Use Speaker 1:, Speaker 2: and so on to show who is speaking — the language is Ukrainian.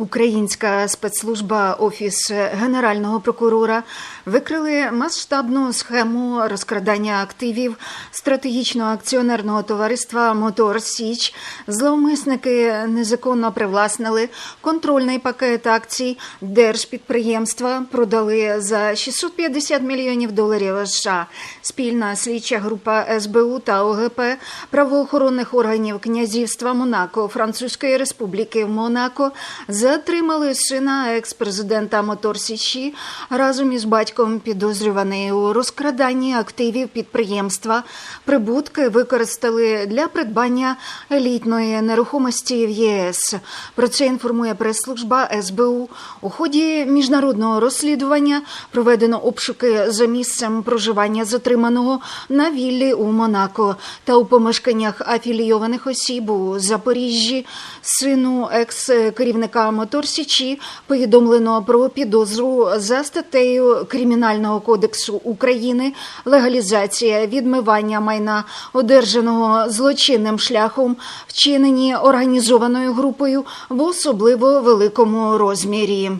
Speaker 1: Українська спецслужба Офіс Генерального прокурора викрили масштабну схему розкрадання активів стратегічного акціонерного товариства Мотор Січ. Зловмисники незаконно привласнили контрольний пакет акцій держпідприємства, продали за 650 мільйонів доларів США. Спільна слідча група СБУ та ОГП правоохоронних органів князівства Монако Французької Республіки в Монако затримали сина екс-президента Мотор Січі разом із батьком підозрюваний у розкраданні активів підприємства. Прибутки використали для придбання елітної нерухомості в ЄС. Про це інформує прес-служба СБУ. У ході міжнародного розслідування проведено обшуки за місцем проживання затриманого на віллі у Монако та у помешканнях афілійованих осіб у Запоріжжі. Сину екс-керівника Моторсічі повідомлено про підозру за статтею Кримінального кодексу України легалізація відмивання майна, одержаного злочинним шляхом, вчинені організованою групою в особливо великому розмірі.